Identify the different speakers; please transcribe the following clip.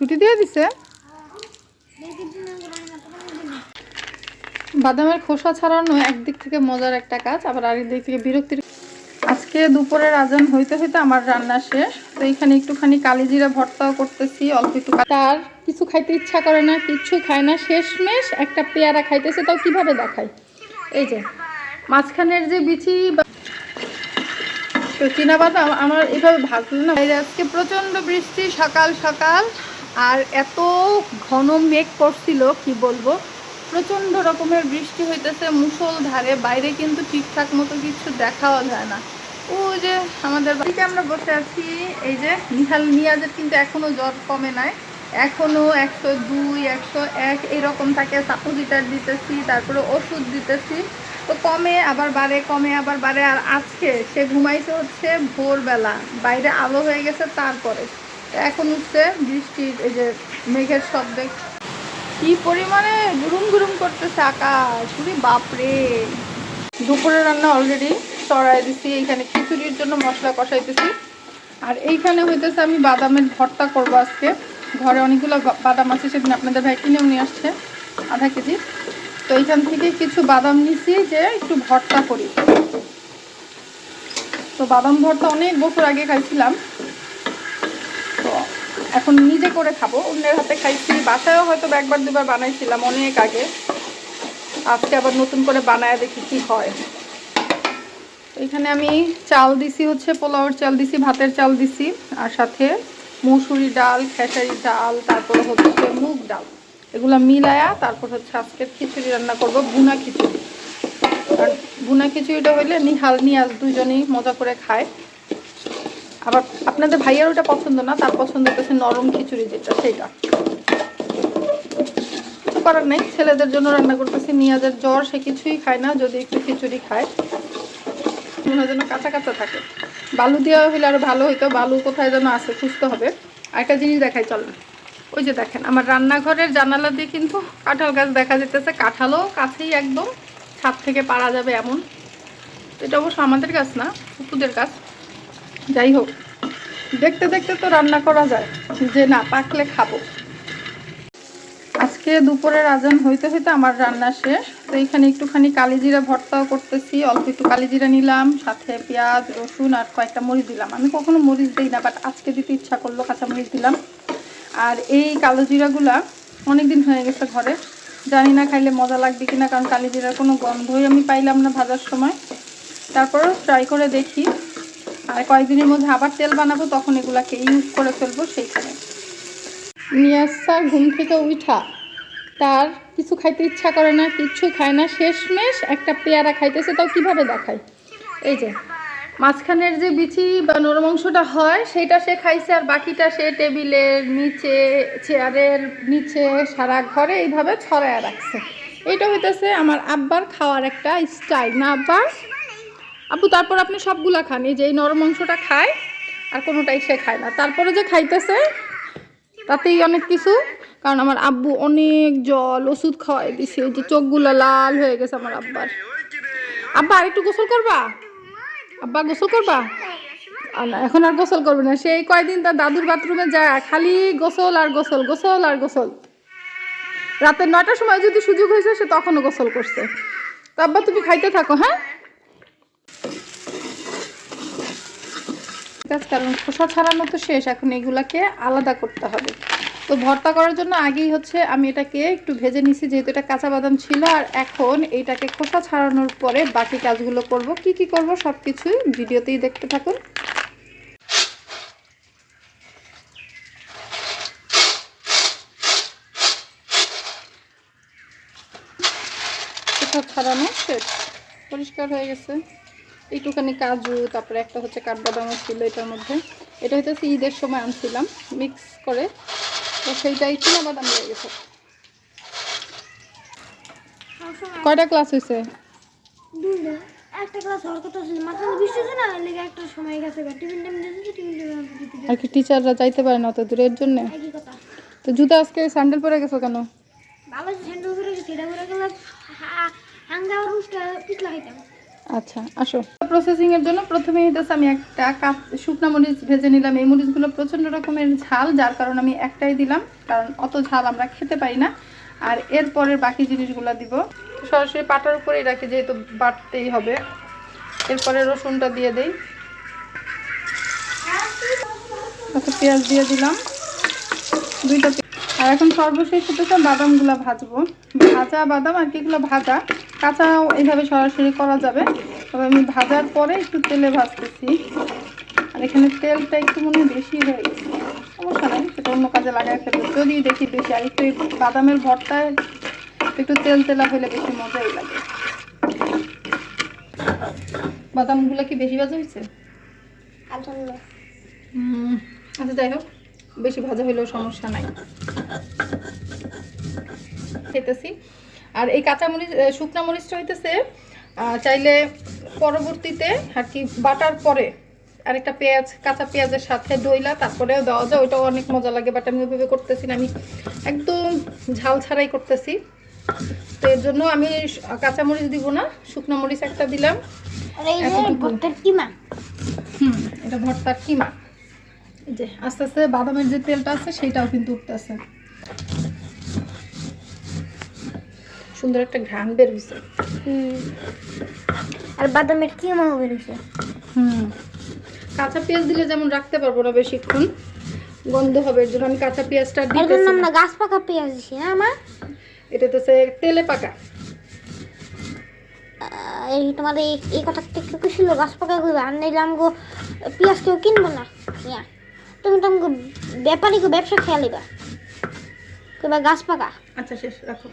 Speaker 1: ছুটি দিয়ে দিছে। বাদামের খোসা ছাড়ানো একদিক থেকে মজার একটা কাজ, আবার আরেক দিক থেকে বিরক্তির আজকে দুপুরের আজান হইতে হইতে আমার রান্না শেষ। তো এখানে একটুখানি কালিজিরা ভর্তাও করতেছি, অল্প একটু তার কিছু খাইতে ইচ্ছা করে না কিচ্ছু খায় না। শেষমেশ একটা পেয়ারা খাইতেছে, তাও কীভাবে দেখায় এই যে, মাঝখানের যে বিচি তো বাদাম, আমার এভাবে ভাজলো না। আজকে প্রচণ্ড বৃষ্টি, সকাল সকাল। আর এত ঘন মেঘ করছিল, কি বলব? প্রচণ্ড রকমের বৃষ্টি হইতেছে মুষল ধারে, বাইরে কিন্তু ঠিকঠাক মতো কিছু দেখাও যায় না। ওই যে আমাদের বাড়িতে আমরা বসে আছি, এই যে নিহাল নিয়াজের কিন্তু এখনও জ্বর কমে নাই। এখনও একশো দুই, একশো এক, এরকম থাকে সাপোজিটার দিতেছি, তারপরে ওষুধ দিতেছি। তো কমে আবার বাড়ে, কমে আবার বাড়ে, আর আজকে সে ঘুমাইছে হচ্ছে ভোরবেলা। বাইরে আলো হয়ে গেছে, তারপরে। এখন উঠছে বৃষ্টির এই যে মেঘের শব্দে। কি পরিমাণে গুরুম গুরুম করতেছে আকাশ পুরি বাপরে। দুপুরে রান্না অলরেডি চড়াই দিছি এইখানে খিচুড়ির জন্য মশলা কষাইতেছি। আর এইখানে হইতেছে আমি বাদামের ভর্তা করব আজকে। ঘরে অনেকগুলো বাদাম আছে, সেদিন আপনাদের ভাই কিনেও নিয়ে আসছে, আধা কেজি। তো এইখান থেকে কিছু বাদাম নিছি যে একটু ভর্তা করি। তো বাদাম ভর্তা অনেক বছর আগে খাইছিলাম এখন নিজে করে খাব। অন্যের হাতে খাইছি। বাসায়ও হয়তো একবার দুবার বানাইছিলাম অনেক আগে। আজকে আবার নতুন করে বানায় দেখি কি হয়। এখানে আমি চাল দিছি হচ্ছে, পোলাওর চাল দিছি, ভাতের চাল দিছি, আর সাথে মুসুরি ডাল, খেসারি ডাল, তারপর হচ্ছে মুগ ডাল। এগুলো মিলায়া তারপর হচ্ছে আজকে খিচুড়ি রান্না করব, ভুনা খিচুড়ি। আর ভুনা খিচুড়িটা হইলে নিহাল, নিয়াজ দুজনেই মজা করে খায়। আবার আপনাদের ভাইয়ার ওটা পছন্দ না, তার পছন্দ হচ্ছে নরম খিচুড়ি যেটা সেটা কিছু করার নেই, ছেলেদের জন্য রান্না করতেছি নিয়াজের জ্বর, সে কিছুই খায় না, যদি একটু খিচুড়ি খায়। মনে যেন কাঁচা কাঁচা থাকে। বালু দেওয়া হলে আরও ভালো হইতো, বালু কোথায় যেন আছে, খুঁজতে হবে। আরেকটা জিনিস দেখাই চলেন ওই যে দেখেন, আমার রান্নাঘরের জানালা দিয়ে কিন্তু কাঁঠাল গাছ দেখা যেতেছে। কাঁঠালও কাছেই একদম, ছাদ থেকে পারা যাবে এমন। এটা অবশ্য আমাদের গাছ না পুকুদের গাছ। যাই হোক দেখতে দেখতে তো রান্না করা যায়, যে না, পাকলে খাব। আজকে দুপুরের আজান হইতে হইতে আমার রান্না শেষ, তো এখানে একটুখানি কালিজিরা ভর্তাও করতেছি, অল্প একটু কালিজিরা নিলাম, সাথে পেঁয়াজ, রসুন আর কয়েকটা মরিচ দিলাম। আমি কখনো মরিচ দিই না বাট আজকে দিতে ইচ্ছা করল কাঁচা মরিচ দিলাম। আর এই কালো জিরাগুলা অনেকদিন হয়ে গেছে ঘরে, জানি না খাইলে মজা লাগবে কিনা, কারণ কালিজিরার কোনো গন্ধই আমি পাইলাম না ভাজার সময়। তারপরেও ট্রাই করে দেখি। আর কয়েকদিনের মধ্যে আবার তেল বানাবো, তখন এগুলাকে ইউজ করে ফেলব সেইখানে। নিয়াজ স্যার ঘুম থেকে উঠা। তার কিছু খাইতে ইচ্ছা করে না কিচ্ছু খায় না। শেষমেশ একটা পেয়ারা খাইতেছে, তাও কীভাবে দেখায়? এই যে, মাঝখানের যে বিচি বা নরম অংশটা হয় সেটা সে খাইছে আর বাকিটা সে টেবিলের নিচে, চেয়ারের নিচে, সারা ঘরে এইভাবে ছড়ায় রাখছে। এটা হইতেছে আমার আব্বার খাওয়ার একটা স্টাইল। না আব্বা আব্বু তারপর আপনি সবগুলা খান। এই যে এই নরম অংশটা খায় আর কোনোটাই সে খায় না। তারপরে যে খাইতেছে তাতেই অনেক কিছু। কারণ আমার আব্বু অনেক জল ওষুধ খাওয়াই দিছে। যে চোখগুলো লাল হয়ে গেছে আমার আব্বার। আব্বা আর একটু গোসল করবা? আব্বা গোসল করবা? না, এখন আর গোসল করবে না। সেই কয়দিন তার দাদুর বাথরুমে যায় খালি গোসল আর গোসল গোসল আর গোসল। রাতের নয়টার সময় যদি সুযোগ হয়েছে সে তখনও গোসল করছে। তো আব্বা তুমি খাইতে থাকো হ্যাঁ? আছে, কারণ খোসা ছাড়ানো তো শেষ এখন এগুলাকে আলাদা করতে হবে। তো ভর্তা করার জন্য আগেই হচ্ছে আমি এটাকে একটু ভেজে নিছি যেহেতু এটা কাঁচা বাদাম ছিল আর এখন এইটাকে খোসা ছাড়ানোর পরে বাকি কাজগুলো করব। কি কি করব সব কিছুই ভিডিওতেই দেখতে থাকুন। খোসা ছাড়ানো শেষ। পরিষ্কার হয়ে গেছে। একটুখানি কাজু তারপরে একটা হচ্ছে কাঠবাদামও ছিল এটার মধ্যে। এটা হচ্ছে ঈদের সময় আনছিলাম মিক্স করে। তো সেইটাই চীনা বাদাম হয়ে গেছে। কয়টা ক্লাস হয়েছে আর কি টিচাররা যাইতে পারে না অত দূরের জন্য? তো জুতা আজকে স্যান্ডেল পরে গেছো কেন?
Speaker 2: ভালো স্যান্ডেল করে গেছে এটা করে গেলে হাঙ্গা পিছলা খাইতাম।
Speaker 1: আচ্ছা আসো। প্রসেসিং এর জন্য প্রথমে হইতেছে আমি একটা কাপ শুকনো মরিচ ভেজে নিলাম। এই মরিচগুলো প্রচণ্ড রকমের ঝাল, যার কারণে আমি একটাই দিলাম, কারণ অত ঝাল আমরা খেতে পাই না। আর এরপরের বাকি জিনিসগুলো দিব। সরাসরি পাটার উপরেই রাখি যেহেতু বাটতেই হবে, এরপরে রসুনটা দিয়ে দেই। আচ্ছা পেঁয়াজ দিয়ে দিলাম। দুইটা আর এখন সর্বশেষ হতেছে বাদামগুলো ভাজবো। ভাজা বাদাম আর কি এগুলো ভাজা। কাঁচাও এইভাবে সরাসরি করা যাবে। তবে আমি ভাজার পরে একটু তেলে ভাজতেছি। আর এখানে তেলটা একটু মনে বেশি হয়ে গেছে। সমস্যা নাই, সেটা অন্য কাজে লাগাই ফেলব। যদি দেখি বেশি, আর একটু বাদামের ভর্তায় একটু তেল তেলা হলে বেশি মজাই লাগে। বাদামগুলো কি বেশি ভাজা হয়েছে? আচ্ছা যাই হোক, বেশি ভাজা হইলেও সমস্যা নাই। খেতেছি। আর এই কাঁচা মরিচ আহ, শুকনা মরিচটা হইতেছে চাইলে পরবর্তীতে আর কি বাটার পরে আরেকটা পেঁয়াজ কাঁচা পেঁয়াজের সাথে দইলা তারপরেও দেওয়া যায়। ওইটাও অনেক মজা লাগে বাট আমি ওইভাবে করতেছি না। আমি একদম ঝাল ছাড়াই করতেছি। তো এর জন্য আমি কাঁচামরিচ কাঁচা দিব না শুকনো মরিচ একটা দিলাম। হুম এটা ভর্তার কিমা। যে আস্তে আস্তে বাদামের যে তেলটা আছে সেটাও কিন্তু উঠতেছে। সুন্দর একটা ঘ্রাণ বের হয়েছে
Speaker 2: হুম। আর বাদামের কিমা বেরিয়েছে
Speaker 1: হুম। কাঁচা পেঁয়াজ দিলে যেমন রাখতে পারব না বেশিক্ষণ গন্ধ হবে এর জন্য আমি কাঁচা পেঁয়াজটা
Speaker 2: এর
Speaker 1: দিতেছি না।
Speaker 2: আমরা গাছ পাকা পেঁয়াজ দিছি না মা?
Speaker 1: এটা তো সে তেলে পাকা।
Speaker 2: এই তোমাদের এই এই কথা একটু কি ছিল গাছ পাকা করবে। আর নাইলে আমগো পেঁয়াজ কেউ কিনবো না। ইয়া। তুমি তো আমগো ব্যাপারীকে ব্যবসা খেয়ালিবা কিংবা গাছ পাকা।
Speaker 1: আচ্ছা শেষ রাখো।